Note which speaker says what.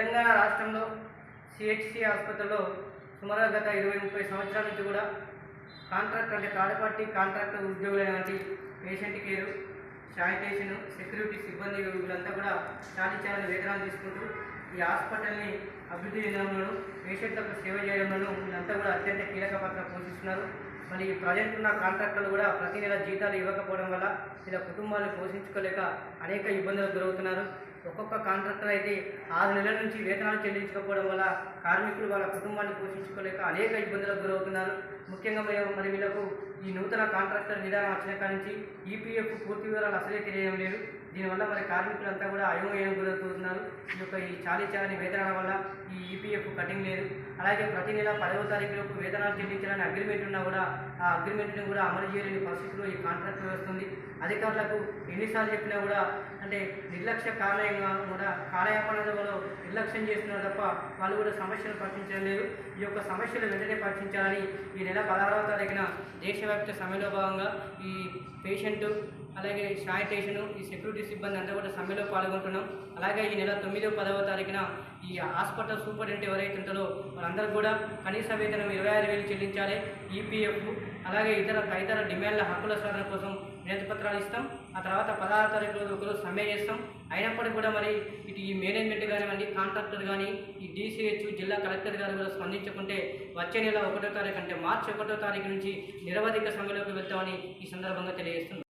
Speaker 1: తెలంగాణ రాష్ట్రంలో సిహెచ్సి ఆసుపత్రిలో సుమారుగా గత ఇరవై ముప్పై సంవత్సరాల నుంచి కూడా కాంట్రాక్ట్ అంటే థర్డ్ పార్టీ కాంట్రాక్ట్ ఉద్యోగులైనటువంటి పేషెంట్ కేర్ శానిటేషన్ సెక్యూరిటీ సిబ్బంది వీళ్ళంతా కూడా చాలీ చాలా వేతనాలు తీసుకుంటూ ఈ హాస్పిటల్ని అభివృద్ధి చేయడంలోనూ పేషెంట్లకు సేవ చేయడంలోనూ వీళ్ళంతా కూడా అత్యంత కీలక పాత్ర పోషిస్తున్నారు. మరి ప్రజెంట్ ఉన్న కాంట్రాక్టర్లు కూడా ప్రతి నెల జీతాలు ఇవ్వకపోవడం వల్ల ఇలా కుటుంబాలను పోషించుకోలేక అనేక ఇబ్బందులకు గురవుతున్నారు. ఒక్కొక్క కాంట్రాక్టర్ అయితే ఆరు నెలల నుంచి వేతనాలు చెల్లించకపోవడం వల్ల కార్మికులు వాళ్ళ కుటుంబాన్ని పోషించుకోలేక అనేక ఇబ్బందులకు గురవుతున్నారు. ముఖ్యంగా మరి మరి వీళ్ళకు ఈ నూతన కాంట్రాక్టర్ విధానం వచ్చిన కాడి నుంచి ఈపీఎఫ్ పూర్తి వివరాలు అసలే తెలియడం లేదు. దీనివల్ల మరి కార్మికులంతా కూడా అయోమయం గురవుతున్నారు. ఈ యొక్క ఈ చాలీ చాలని వేతనాల వల్ల ఈ ఈపీఎఫ్ కటింగ్ లేదు. అలాగే ప్రతి నెల పదవ తారీఖులోపు వేతనాలు చెల్లించాలని అగ్రిమెంట్ ఉన్నా కూడా ఆ అగ్రిమెంట్ని కూడా అమలు చేయలేని పరిస్థితిలో ఈ కాంట్రాక్ట్ వస్తుంది. అధికారులకు ఎన్నిసార్లు చెప్పినా కూడా అంటే నిర్లక్ష్య కారణంగా కూడా కాలయాపనలో నిర్లక్ష్యం చేస్తున్నారు తప్ప వాళ్ళు కూడా సమస్యలు పరిశీలించడం లేదు. ఈ యొక్క సమస్యలు వెంటనే పరిశీలించాలని ఈ నెల పదహారవ తారీఖున దేశవ్యాప్త సమ్మెలో భాగంగా ఈ పేషెంట్ అలాగే శానిటేషన్ ఈ సెక్యూరిటీ సిబ్బంది అంతా కూడా సమ్మెలో పాల్గొంటున్నాం. అలాగే ఈ నెల తొమ్మిదో పదవ తారీఖున ఈ హాస్పిటల్ సూపరింటెండెంట్ ఎవరైతే ఉంటారో వాళ్ళందరూ కూడా కనీస వేతనం ఇరవై ఆరు వేలు చెల్లించాలి. ఈపీఎఫ్ అలాగే ఇతర తదితర డిమాండ్ల హక్కుల సాధన కోసం వినతి పత్రాలు ఇస్తాం. ఆ తర్వాత పదహారు తారీఖు రోజు ఒకరోజు సమ్మె చేస్తాం. అయినప్పటికీ కూడా మరి ఇటు ఈ మేనేజ్మెంట్ కానివ్వండి కాంట్రాక్టర్ కానీ ఈ డీసీహెచ్ జిల్లా కలెక్టర్ గారు కూడా స్పందించకుంటే వచ్చే నెల ఒకటో తారీఖు అంటే మార్చి ఒకటో తారీఖు నుంచి నిరవధిక సమ్మెలోకి వెళ్తామని ఈ సందర్భంగా తెలియజేస్తున్నారు